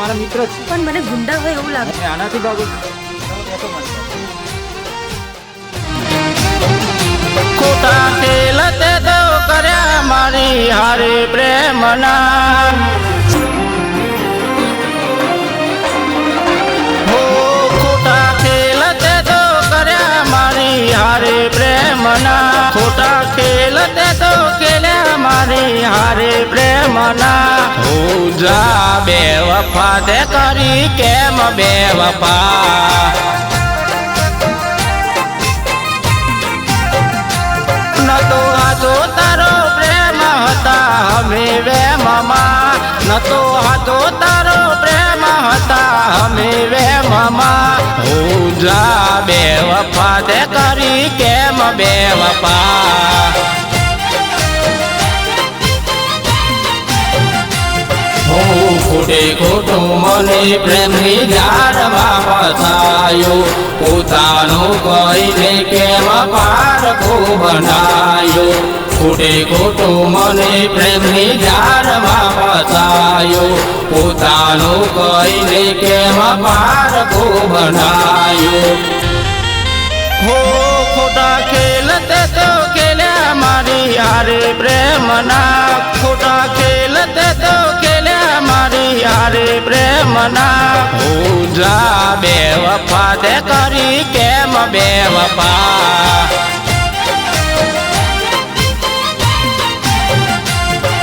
મારા મિત્ર છે. પણ મને ગુંડા હોય એવું લાગે. આનાથી ભાગો. ખોટા ખેલ તે તો કર્યા મારી હારે પ્રેમના. મારી પ્રેમના હો જા બે વફા તે કરી કેમ બે વફા? નતો આજો તારો પ્રેમ હતા, અમે વે મમા. નતો આજો તારો પ્રેમ હતા, અમે વેમમાં હું જા બે વફા તે કરી કેમ બે વફા? ખોટે ખોટું મને પ્રેમની જાળમાં ફસાયો પોતાનું કહીને કેમ પારખું બનાયો? ખોટે ખોટું મને પ્રેમની જાળમાં ફસાયો પોતાનું કહીને કેમ પારખું બનાયો? હો, ખોટા ખેલ તે ખેલ્યા મારી યારે પ્રેમના ખોટા મારી પ્રેમના હો જા બે વફા તે કરી કેમ બે વફા?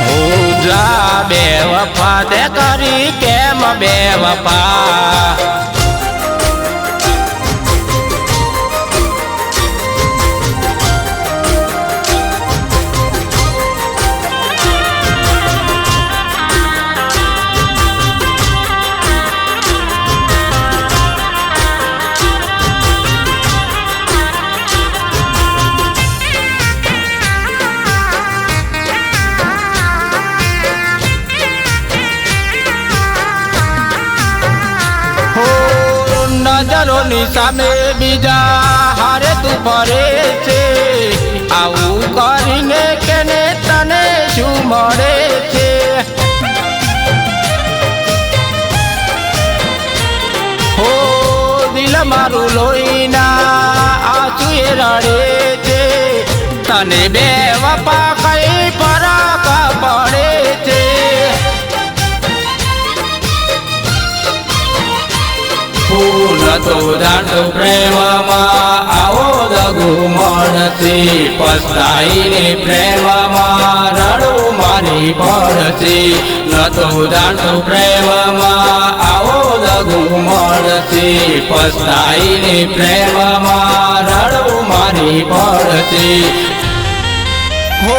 હો જા બે વફા તે કરી કેમ બે વફા? નજરોની સામે બીજા હારે તું ફરે છે આવું કરીને કેને તને શું મળે છે હો દિલ મારું લોહીના આંસુએ રડે છે તને બે વપા ફૂલ તો દાંડો પ્રેમમાં, આવો દગુ પસ્તાઈને પ્રેમમાં, રડું મારી પડતી ન દાંડો પ્રેમમાં, આવો દગુ પસ્તાઈને પ્રેમમાં, રડું મારી પડતી હો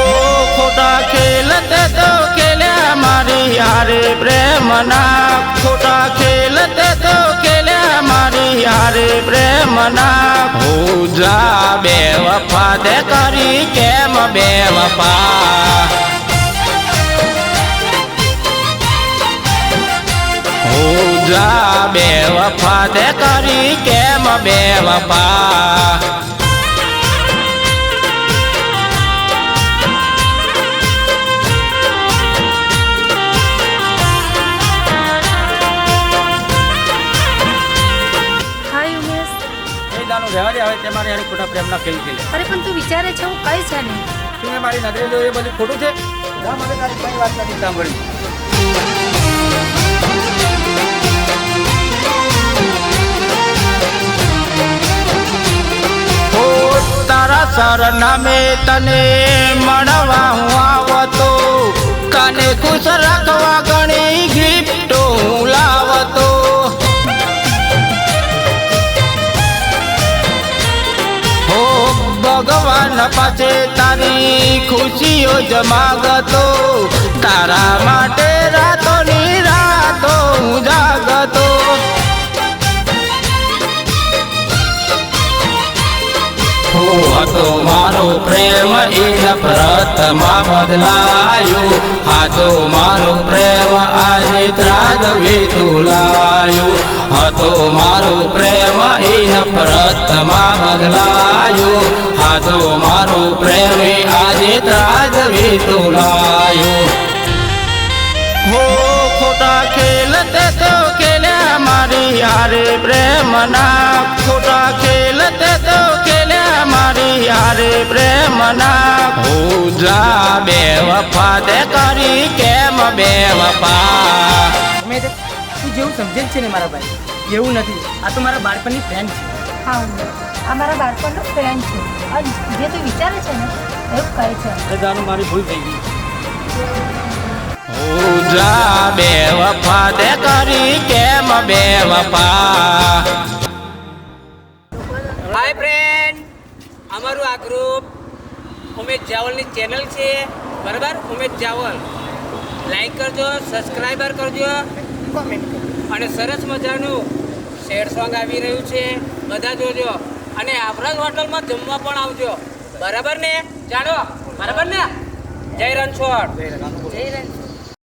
ખોટા ખેલતે તો ખેલ્યા મારી હારે પ્રેમના, ખોટા ખેલ હારે પ્રેમના હો જા બે વફા તે કરી કેમ બે વફા? પૂજા બે વફા તે કરી કેમ બે વફા? તે મારે એને ખોટા પ્રેમના ખેલ ખેલે અરે પણ તું વિચારે છે હું કઈ છે નહીં તું મેં મારી નજરે જોયું એ બધું ખોટું છે? ના મને તારી કઈ વાત નથી સાંભળી તારા સર નામે તને મળવા ભગવાન પાસે તારી ખુશીઓ જમાગતો માગતો. તારા માટે રાતોની રાતો હું જાગતો. હતો મારો પ્રેમ એ નફરતમાં બદલાયો. હતો મારો પ્રેમ, આજે ત્રાગવી તુલાયો હતો મારો પ્રેમ એ નફરતમાં બદલાયો. હતો મારો પ્રેમ આજે આજે ત્રાગવી તુલાયો હો ખોટા ખેલ તે તો હારે પ્રેમના? ખોટા ખેલ તે તો ખેલ્યા મારી હારે પ્રેમના? હું જા બે વફા તે કરી કેમ બે વફા? અમે તું જેવું સમજે છે ને મારા ભાઈ. એવું નથી. આ તો મારા બાળપણની ફ્રેન્ડ છે. હા ઉમેશ આ મારા બાળપણનો ફ્રેન્ડ છે. અને જે તું વિચારે છે ને એવું કહે છે. અરે જાનું મારી ભૂલ થઈ ગઈ. જા બે વફા તે કરી કેમ બે વફા હાય ફ્રેન્ડ અમારું આ ગ્રુપ ઉમેશ જાવલની ચેનલ છે. બરાબર? ઉમેશ જાવલ. લાઈક કરજો સબસ્ક્રાઈબર કરજો. અને સરસ મજાનું શેર સોંગ આવી રહ્યું છે. બધા જોજો. અને આપણા જ હોટલમાં જમવા પણ આવજો. બરાબર ને? જાણો? બરાબર ને? જય રણછોડ. જય રણછોડ.